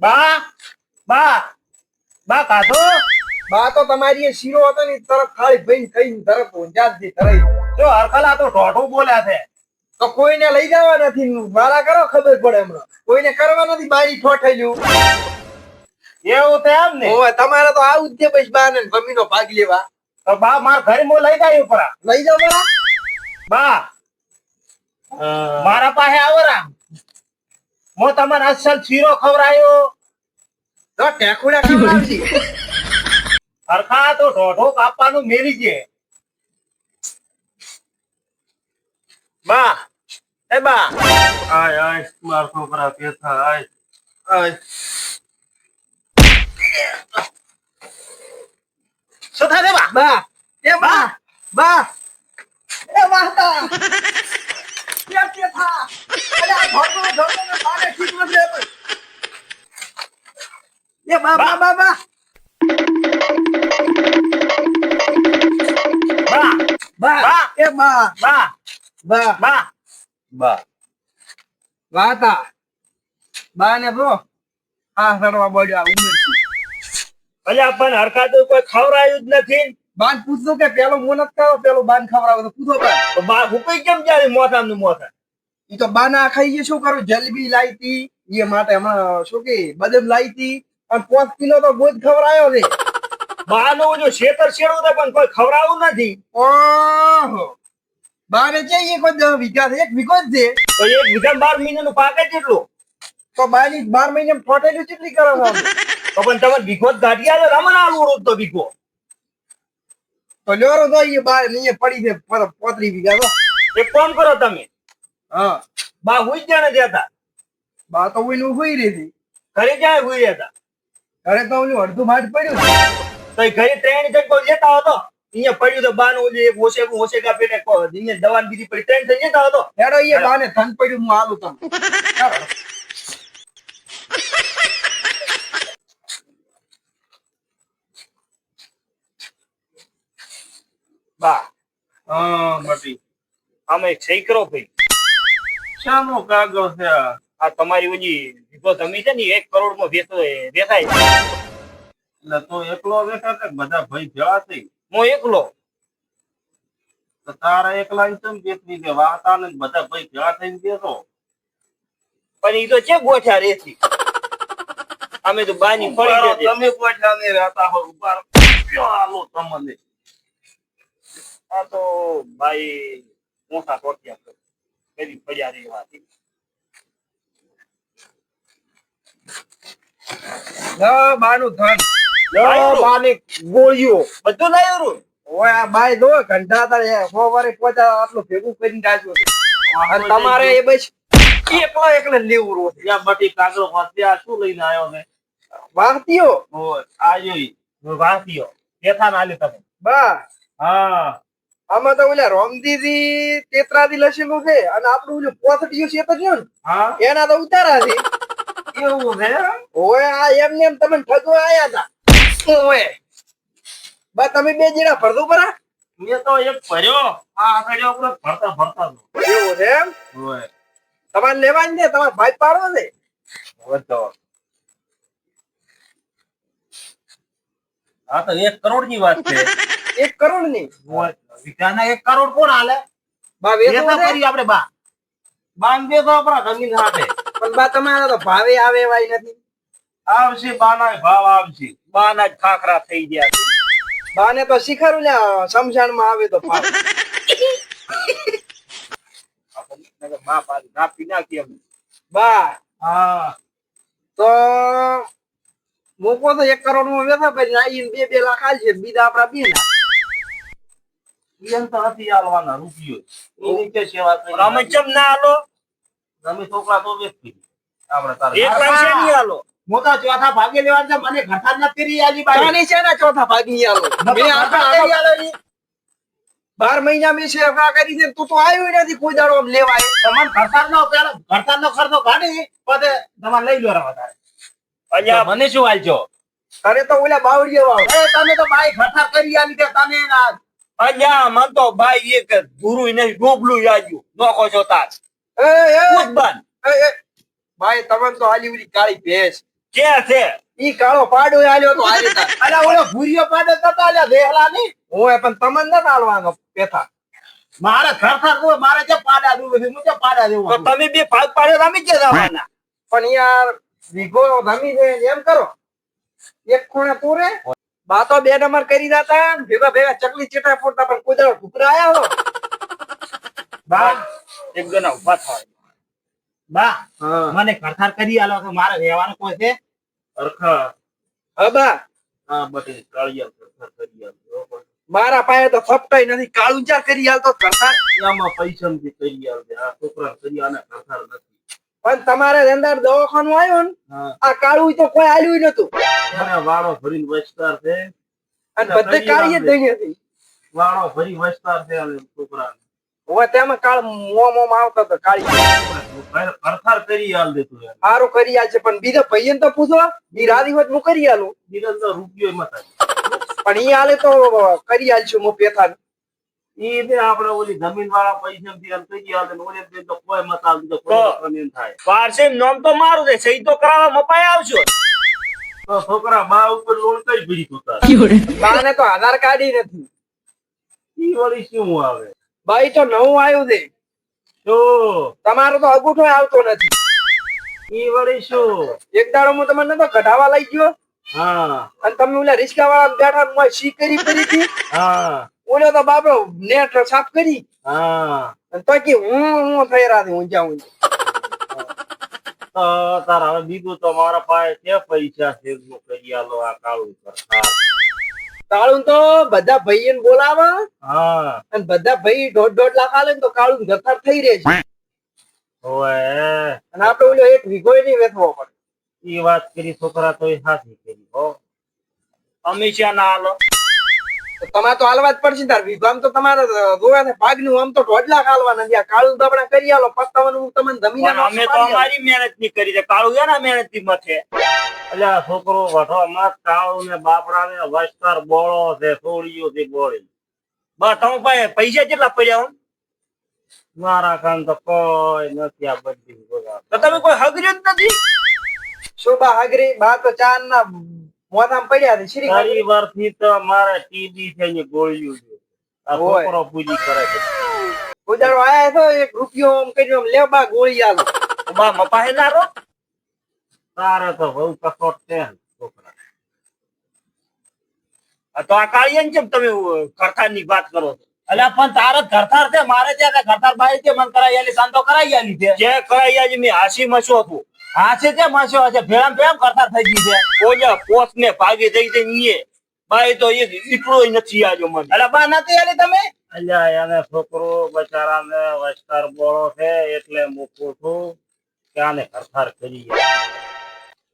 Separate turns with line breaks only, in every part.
બા બા બા કાઢો.
બા તો તમારી એ શીરો હતો ને ઈ તરત થાળી ભઈને તરફ ઊંઝાથી તરઈ
જો હરખલા તો ઢોઢું બોલ્યા છે.
તો કોઈને લઈ જવા નથી મારા કરો ખબર પડે હમણાં કોઈને કરવા નથી બારી ઠોઠેલું
એવું તો એમ ને.
ઓય તમારે તો આવું જ છે પછી બા ને જમીનો ભાગ લેવા.
તો બા માર ઘરે મો લઈ જાય ઉપર.
લઈ જાવ બા.
મારા પાસે આવો રા હું તમને અસલ શીરો ખવડાયો.
તો ટેકુડા ખવડાવજી.
હરખા તો ઢોઢો કાપવાનું મેલી છે. બા. એ બા.
આય આય માર છોકરા પેથા આય. આય.
શું થાય બા.
બા. એ બા. બા. એ વાહતા કે કે થા અરે આ ઘોડો ઘોડો ને પાડે ઠીક નથી રહેતું. એ બા બા બા બા.
બા
બા. એ બા.
બા
બા.
બા.
બા.
વાતા. બા ને જો આ સડવા બોલ્યો આ ઉંમર
અલ્યા પણ હરખા તો કોઈ ખવડાયું જ નથી.
બાન પૂછતો કે પેલો મોનત કરો પેલો બાન ખવડાવો તો પૂછો બા
બા હુકઈ કેમ જાય મોથા નું મોથા?
ઈ તો બાના ખાઈ શું કરું? જલેબી લાવી તી એ માટે હમણાં શું કે બદામ લાવી તી અને પાંચ કિલો તો ગોદ ખવડાયો છે.
બા નું જો શેતર શેડું તો પણ કોઈ ખવડાવું નથી.
ઓહો. બાને જઈએ કોઈ દસ વીઘા એક વીઘો જ છે?
તો એક વિધાન બાર મહિનાનું પાકે કેટલું
તો બાની બાર મહિને ફોટેલું કેટલી કરવાનું?
તો પણ તમે ભીખો જ ગાડી આવે રમણ આલું તો ભીખો
તો લ્યોરો તો એ બાર અહીંયા પડી છે પોતરી પોત્રી વીઘા તો.
એક કામ કરો તમે.
હા.
બા હુઈ જ જાણે જતા
બા તો હુઈ નું હુઈ રહી હતી
ઘરે ક્યાં હુઈ હતા?
ઘરે તો ઓલું અડધું માઠ પડ્યું
તો એ ઘરે ત્રણ જણકો લેતા હતો અહીંયા પડ્યું તો બાનું ઓલી એક ઓશેકું ઓશેકા કાપી કો અહીંયા દવા બીજી પડી. ત્રણ થઈ જતા હતો
હેડો એ બાને ધન પડ્યું હું આલું તમને
બા.
હા મટી
આમે છેકરો કરો ભાઈ.
શાનો કાગળ છે આ.
આ તમારી ઓલી વિગો જમી છે ને એક કરોડમાં વેચો વેચાય
એટલે તો એકલો વેચા કે બધા ભાઈ ભેળા થઈ?
હું એકલો.
તો તારા એકલા ને ચમ બેઠી કે વાતા ને બધા ભાઈ ભેળા થઈને બેસો
પણ એ તો છે ગોઠ્યા રેતી. અમે તો બાની પડી જતી.
તમે કોઠા ને રહેતા હો ઉભારો. આલો તમને?
આ તો ભાઈ મોટા ટોટિયા કરી પડ્યા રહી વાત
લો બાનું ધન.
લો બાની ગોળીઓ. બધું લાવ્યું
ઓય આ બાય દો ઘંટા તારે સો વારે પહોંચા આટલું ભેગું કરીને રાખ્યું તમારે એ બસ એકલો એકલે લેવું રોજ.
ત્યાં બટી કાગળ વાંચી આ શું લઈને આવ્યો છે ઓય.
વાંચીઓ બેઠા ના આલ્યું તમે.
બા
હા.
આમાં તો ઓલા રોમદીજી તેતરાથી લસેલું છે અને આપણું ઓલું પોથડીયું છે તો ને?
હા.
એના તો ઉતારા છે.
એવું છે?
ઓય આ એમ તમે ઠગવા આયા હતા ઓય? બા તમે બે જણા ભરદો પરા.
મેં તો એક ભર્યો આ આખડ્યો ઉપર ભરતા ભરતા નો.
એવું છે એમ?
ઓય.
તમારે લેવાની છે? તમારે ભાઈ પાડવો છે?
વધો હા તો એક કરોડની વાત છે.
એક કરોડની
વિધાના એક કરોડ કોણ હાલે
બા
એ તો
વેચવું છે?
કરી આપણે બા.
બાંધે તો આપણા જમીન સાથે.
પણ બા તમારા તો ભાવે આવે એવાય નથી.
આવશે બાના ભાવ આવશે.
બાના ખાખરા થઈ ગયા
બાને તો શીખરું ને સમજણમાં આવે તો ભાવ.
બા પાડી ના પી નાખી અમે
બા
હા.
તો મૂકો તો એક કરોડમાં વેચા પછી આઈને બે બે લાખ આલશે બીજા આપડા બે લાખ.
તો નથી આલવાના રૂપિયો. એની કે સેવા
અમે ચમ ના હાલો
તમે છોકરા તો વેચી આપણે તારે
એક લાખ નહીં હાલો મોટા ચોથા ભાગે લેવા છે મને ઘટા ના ફેરી આલી બારી
છે ને ચોથા ભાગની આલો? મેં આખા
ફેરી
આલો.
આલો
બાર મહિના મેં સેવા કરી છે તું તો આવ્યો નથી કોઈ દાડો આમ લેવાય.
તમને નો પેલો ઘરસાર નો ખર્ચો કાઢી પછી તમારે લઈ લો રવા
મને શું આલજો
અરે તો ઓલા બાવડીએ વાવ
એ તમે તો બાઈ ઘરસાર કરી આલી કે તમે અલ્યા મન તો ભાઈ એક ધૂરું નહીં ડોબલું યાજ્યું નોખો છો તાર. બંધ.
ભાઈ તમે તો હાલી ઓલી કાળી ભેંસ.
કે છે?
ઈ કાળો પાડો આલ્યો તો આજે
અલા ઓલો ભૂરિયો પાડો તો અલ્યા દેહલા ની
ઓય પણ તમને નથી આલવાનો પેથા.
મારે ઘર ઘર મારે જે પાડા છે હું પાડા દેવું
તો તમે બે ભાગ પાડ્યો તો કે જવાના.
પણ યાર વીઘો રમી છે એમ કરો. એક ખૂણે તું રે બાતો બે નંબર કરી દાતા ભેગા ભેગા ચકલી ચીટા ફોડતા પણ કોઈ દાડો આયા હો.
બા.
એક જણા ઊભા થાય
બા મને ઘરથાર કરી આલો કે મારે રહેવાનું કોઈ છે? અરખા
હા બા.
હા બધી કાળિયા ઘરથાર કરી આલો
મારા પાયે તો ફપટાઈ નથી કાળુંજા કરી આલતો કરતા
આમાં પૈસા નથી કરી આલજે આ છોકરા કરી આને ઘરથાર નથી.
પણ તમારે અંદર દવાખાનું આવ્યો ને આ કાળું તો કોઈ આવ્યું નતું.
મને વાળો ભરીને વસ્તાર છે.
અને બધે કાળી દઈ હતી.
વાળો ભરી વસ્તાર છે અને છોકરા
હવે તેમાં કાળ મોં મોં આવતો હતો કાળી
ભરથાર કરી આલ દેતો તું
સારું કરી આલ છે પણ બીજા ભાઈ તો પૂછો ઈ રાધી વાત હું કરી આલું.
નિરંતર રૂપિયો એમાં
પણ ઈ હાલે તો કરી આલશું હું પેથા
ઈ ને આપણે ઓલી જમીન વાળા પૈસા થી આલ કરી આલ ને ઓલે દે તો કોઈ મત આલ દીધો કોઈ થાય.
પારસે નામ તો મારું છે સહી તો કરાવવા મપાય આવજો.
તો છોકરા બા ઉપર લોન કઈ ભરી તો તાર
બાને તો આધાર કાર્ડ ય નથી.
ઈ વળી શું આવે?
બાઈ તો નવું આવ્યું છે. તમારો તો અગુઠો આવતો નથી.
ઈ વળી શું?
એક દાડો હું તમને તો કઢાવા લઈ ગયો.
હા.
અને તમે ઓલા રિક્ષા વાળા બેઠા મોય સી કરી કરી હતી?
હા.
ઓલો તો બાપડો નેટ સાફ કરી.
હા.
અને તો કે હું હું થઈ રહ્યા હું
જાઉં તારા હવે બીજું તો મારા પાસે છે પૈસા છે કરી આલો આ કાળું ઘરથાર
કાળું તો બધા ભાઈને બોલાવે.
હા.
અને બધા ભાઈ દોઢ દોઢ લાખ આલે ને તો કાળું ઘરથાર થઈ રહે છે. અને આપણે ઓલો એક વીઘો નહીં વેચવો પડે.
એ વાત કરી છોકરા તો એ સાચી કરી હો.
અમીશા ના
તો તમારે તો હાલવા જ પડશે તાર વીઘામાં તો તમારે જોવા ભાગનું આમ તો દોઢ લાખ હાલવાના છે. કાળું દબડા કરી આલો પસ્તાવાનું હું તમને જમીન
અમે તો અમારી મહેનતની કરી છે. કાળું એના મહેનતની મથે.
એટલે છોકરો વઠો મત કાળું ને બાપડા ને વસ્તર બોળો છે સોળીઓ થી બોળી.
બસ તમે પાસે પૈસા કેટલા પડ્યા?
મારા કાન તો કોઈ નથી આ બધી
તો તમે કોઈ હગર્યું જ નથી?
શોભા હાગરી બા તો ચાર ના મોઢામાં પડ્યા છે શ્રી
ચારી વર્ષથી તો મારે ટીબી છે ને ગોળીઓ છે. આ. છોકરો પૂજી કરે છે.
ઉદાડો આયા તો એક રૂપિયો આમ કર્યો આમ લે બા ગોળી આલો
બા મપાહે ના રો
તારે તો બહુ કસોટ છે છોકરા.
તો આ કાળિયન કેમ તમે કરતારની વાત કરો છો? અલ્યા પણ તારે ઘરતાર છે મારે ત્યાં ઘરતાર ભાઈ છે મન કરાઈ આલી સાંતો કરાઈ આલી છે. જે કરાઈ આલી મેં હાસી મસ્યો હતું હાસે તે મસ્યો હશે ભેળામ ભેળામ કરતા થઈ ગઈ છે. ઓયા પોસ ને ભાગી થઈ છે નીએ બાઈ તો એક ઈટલો નથી આજો મને. અલા બા નથી આલી તમે?
અલ્યા એને છોકરો બચારાને વસ્તર બોળો છે એટલે મૂકું છું. કે આને કરી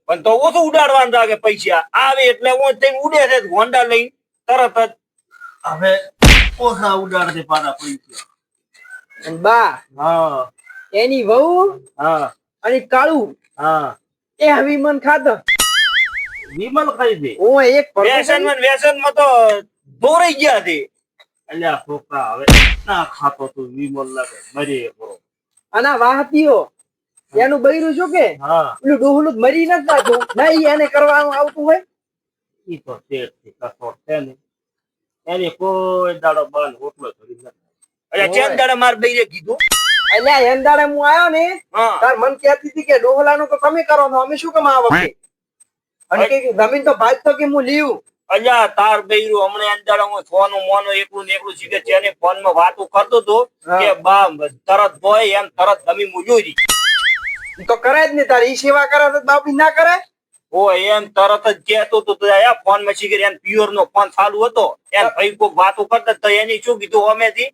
પણ તો ઓછું ઉડાડવાનું લાગે પૈસા. આવે એટલે હું થઈને ઉડે છે હોન્ડા લઈ તરત જ.
હવે ઓછા ઉડાડ દે પાછા પૈસા
બા
હા.
એની વહુ?
હા.
અને કાળું?
હા.
એ હવે ખાતર ખાતો
વિમલ ખાઈ
હું એક
વ્યસનમાં વ્યસનમાં તો દોરાઈ ગયા છે
અલ્યા છોકરા હવે ના ખાતો તું વિમલ લાગે મરી બરો.
અને વાહતીઓ એનું બૈરું શું કે?
હા.
પેલું ડોહલું મરી નથી પાછું નહીં એને કરવાનું આવતું હોય?
ઈ તો શેઠથી કસોટ છે ને એની કોઈ દાડો બંધ ઓટલો કરી નથી
અરે ચેન દાડે માર બૈરે કીધું?
એમ દાડે હું આવ્યો ને તાર મન કહેતી હતી કે ડોહલાનું તો તમે કરો છો અમે શું કામ વખતે? અને કે જમીન તો ભાગ તો કે હું લીયું.
અલ્યા તાર બૈરું હમણાં એમ હું ફોન મોનો એકલું ને એકલું શીખે છે ને ફોનમાં વાતો કરતો હતો કે બા તરત બોય એમ તરત તમે મુજોરી
તો કરે જ ને તારી ઈ સેવા કરે તો ના કરે?
ઓ એમ તરત જ કહેતો તો ફોનમાં શીખે એમ પ્યોર નો ફોન ચાલુ હતો. એમ ભાઈ કોક વાતો કરતા તો એની શું કીધું અમેથી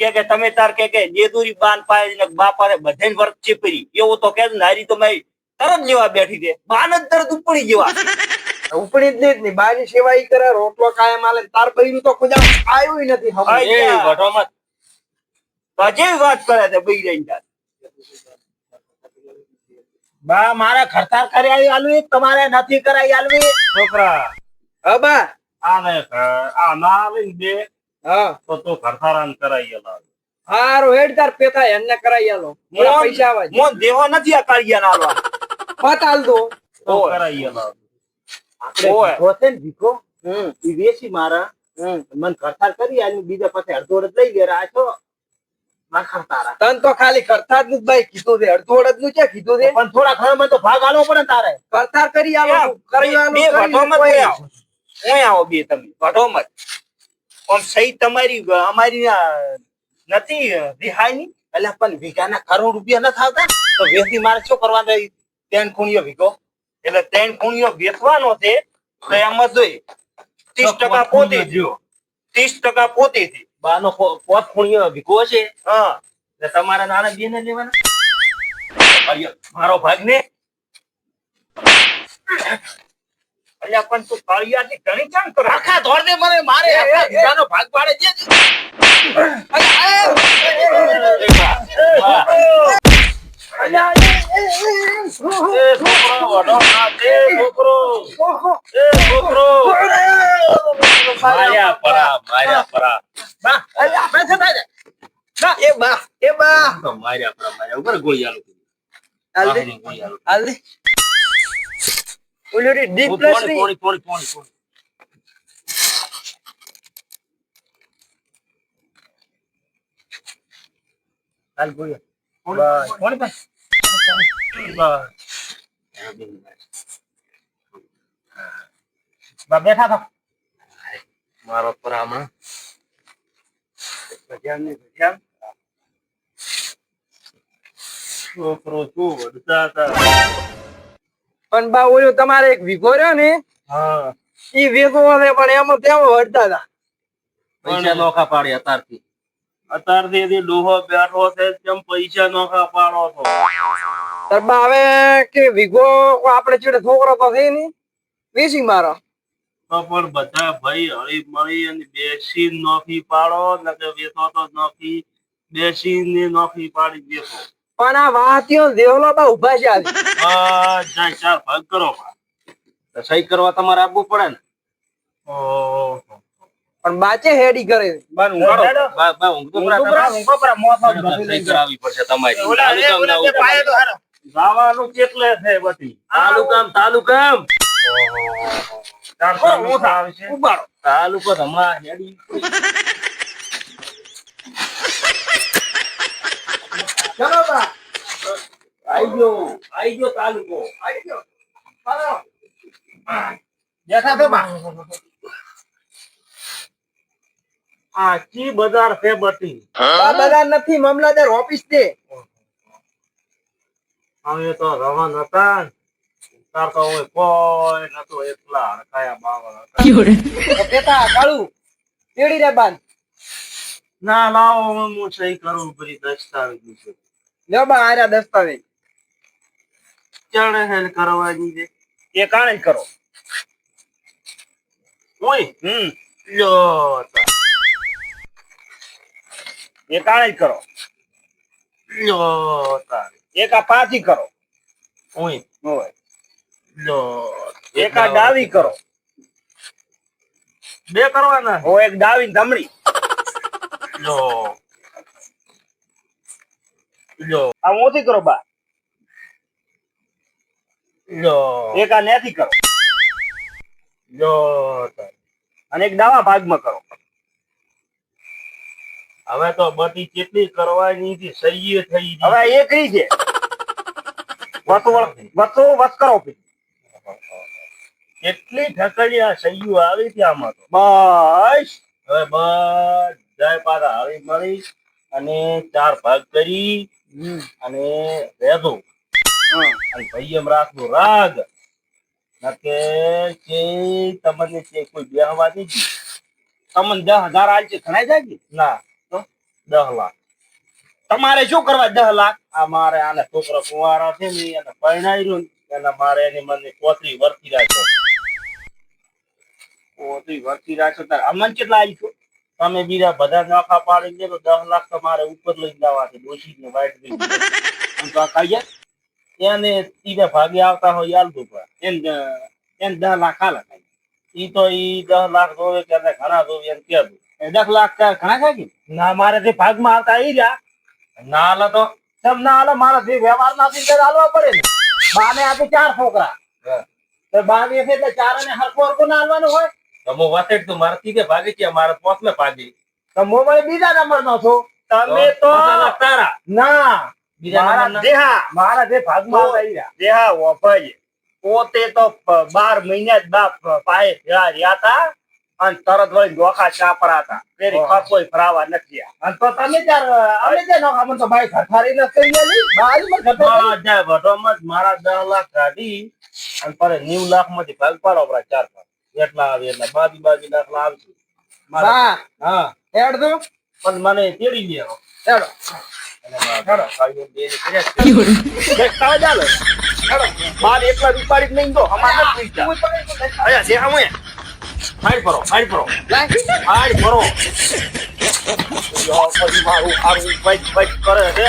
કે કે તમે તાર કે કે જેદુરી બાન પાય ને બાપાને બધે વર્ક ચીપરી એવું તો કે નારી તો તરત લેવા બેઠી છે. બાન જ તરત ઉપડી જેવા.
ઉપડી જ નહીં બાની સેવા ઈ કરે રોટલો કાયમ આલે તાર બૈરું તો કુજા આવ્યું નથી હમ.
એ ઘટોમાં હજી વાત કરે છે રહી તાર. બા મારા ખર્ચાર કરી આવી આલવી તમારે નથી કરાઈ આલવી.
છોકરા.
હા બા.
આને આ ના આવે ને બે
હા.
તો તું ઘરથારાન કરાઈ આલા.
હારો હેડ તાર પેથા એમને કરાઈ આલો. મારા પૈસા આવે
મોન દેવો નથી આ કાળિયા ના આલવા
પાતાલ દો.
તો કરાઈ લાવ.
આપણે
ઓય.
ભીખો ને ભીખો?
હમ.
ઈ વેસી મારા.
હમ.
મન કરતાર કરી આલી બીજા પાસે અડધો અડધ લઈ ગયા આ છો?
તન તો ખાલી કરતારનું ભાઈ કીધું છે અડધું અડધનું છે કીધું છે?
પણ થોડા ઘણા માં તો ભાગ આલો પડે તારે.
કરતાર કરી આલો કરી આલો.
બે આવો. ઓય આવો બે તમે જ. આમ સહી તમારી અમારી નથી રિહાઈ ની એટલે પણ વીઘાના કરોડ રૂપિયા ન થાવતા? તો વેચી મારે શું કરવાનું? ત્રણ ખૂણીઓ વીઘો. એટલે ત્રણ ખૂણીઓ વેચવાનો છે તો એમાં જોઈ ત્રીસ ટકા પોતે ત્રીસ ટકા પોતે થી બાનો પોત ખૂણીઓ વીઘો છે? હા. એટલે તમારા નાના બેન લેવાના? મારો ભાગ ને અલ્યા પણ તું કાળિયાથી ઘણી ચામ કરો. આખા ધોરને મને મારે આખા વીઘાનો ભાગ પાડે છે. એ, માર્યા પરા માર્યા પરા બા. અલ્યા આપણે છે તારે
ના, એ બા એ બા
માર્યા પરા માર્યા ઉપર ગોળી આલુ
હાલ દે.
હું
પ્લસ
પોણી, પોણી, પોણી, પોણી, પોણી.
હાલ ગોળીઓ.
બસ.
કોણ પાસે? બેઠા થા
મારો પરામણ
ભજ્યામ ને ભજ્યામ.
છોકરો શું વડતા હતા
પણ બા ઓલો તમારે એક વીઘો રહ્યો ને
હા.
ઈ વીઘો હવે પણ એમાં તેમાં વળતા હતા
પૈસા નોખા પાડ્યા તારથી અત્યારથી એથી ડોહો બેઠો છે કેમ પૈસા નોખા પાડો છો?
તાર બા હવે કે વીઘો આપણે ચીડે છોકરો તો છે ને વેસી મારો.
તો પણ બધા ભાઈ હળી મળી અને બેસી નોખી પાડો ને કે વેચો તો નોખી બેસીને નોખી પાડી દેશો
પણ આ વાહતીઓ દેવલો બા ઊભા છે આજે.
જાય ચાર ભાગ કરો
સહી કરવા તમારે આપવું પડે ને.
પણ બાચે હેડી કરે
બા ઊંઘાડો.
બા-
ઊંઘો
પરા.
ઊંઘો પરા, મોત
સહી પડશે તમારી.
ઓલા પાયે તો હારો.
જવાનું કેટલે છે બધી?
તાલુકામ તાલુકામ.
તાલુકો હમણાં હેડી.
ચલો બા
આઈ ગયો આઈ ગયો તાલુકો.
ચાલો.
બેઠા છો બા?
બજાર છે બટી
આ બજાર નથી મામલતદાર ઓફિસ છે.
અમે તો રવાન હતા ને. તાર તો હવે કોઈ નતો એકલા હડકાયા બાવળ હતા.
તો કેતા કાળુ તેડી રે બાન
ના લાવો હું સહી કરું બધી દસ્તાવેજ છે
લ્યો બા આર્યા દસ્તાવેજ.
ચડે હેલ કરવાની છે?
એ કાણે કરો.
ઓય
હમ.
લ્યો
એ કાણે કરો.
લ્યો
એક આ પાછી કરો.
ઓય.
હોય
લ્યો
એક આ ડાવી કરો.
બે કરવાના?
હો એક ડાવી ને ધમણી.
લ્યો. લ્યો
આ મોથી કરો બા.
લ્યો
એક આ નેથી કરો.
તારે.
અને એક ડાવા ભાગમાં કરો.
હવે તો બધી કેટલી કરવાની હતી સહીએ થઈ
હવે એ કઈ છે. વસ્તુ વસ કરો.
કેટલી ઠકડી આ સહીઓ આવી હતી આમાં તો.
બસ.
હવે બધા પાછા આવી મળી અને ચાર ભાગ કરી. અને રેધો અને એમ રાખવું રાગ. કે કે તમને કે કોઈ બેહવા નહીં
તમને દસ હજાર આલ છે ઘણા જાય
ના. તો દસ લાખ.
તમારે શું કરવા દસ લાખ?
આ મારે આને છોકરો કુંવારા છે ને, એને પરણાવ્યું એને મારે એની મને પોતરી વર્તી રાખો.
પોતરી વર્તી રાખો તાર અમન કેટલા આવી છો?
તમે બીજા બધા નોખા પાડી દે તો દસ લાખ તમારે ઉપર લઈ જવા છે ડોસી ને વાઇટ લઈ
તો આ કાઢ્યા
એને તીને ભાગે આવતા હોય યાલતું દુપા
એમ એમ દસ લાખ હાલ
ઈ તો ઈ દસ લાખ જોવે કે ઘણા જોવે એમ કહેતું
દસ લાખ ઘણા કે ના મારે જે ભાગમાં આવતા ઈ રહ્યા.
ના હાલે તો?
સમ ના હાલે મારા જે વ્યવહાર ના થી હાલવા પડે ને. બાને આપી ચાર છોકરા. તો બાવીસ એટલે ચાર અને હરકો હરકો ના હાલવાનું હોય.
તમે વાસેટ તો મારા તીજે ભાગે છે મારા પોસમે ભાગે
તો મોબાઈલ બીજા નંબર નો છો તમે તો
તારા
ના મારા દેહા મારા જે ભાગમાં આવી રહ્યા દેહા વફાઈ પોતે તો બાર મહિના જ બાપ પાયે રહ્યા હતા અને તરત વળી ડોખા ચાપરા હતા ફેરી
ઓહો.
ફરાવા નથી. અને તો તમે ત્યારે અમે જે નોખા મને તો ભાઈ ઘરખારી ન કરી આલી. બારીમાં ઘરખારી.
માં જાય વઢોમાં જ મારા દસ લાખ કાઢી અને પર નેવું લાખમાંથી ભાગ પાડો આપણા ચાર ભાગ એટલા આવે એટલે બાજી બાજી દાખલા આવશે મારા-
હા. હેડ દો.
પણ મને તેડી લે
હેડો.
અને મારા ભાઈઓ બેને કર્યા છે.
દેખતા હોય ચાલો. હેડો. બાર એકલા રૂપાડી નહીં તો અમારે નથી પૂછતા. અહીંયા દેખા હું અહીંયા.
સાઈડ પરો સાઈડ પરો
લાગી
સાઈડ પરો
યો, પછી મારું હારું વાઈટ વાઈટ કરે છે.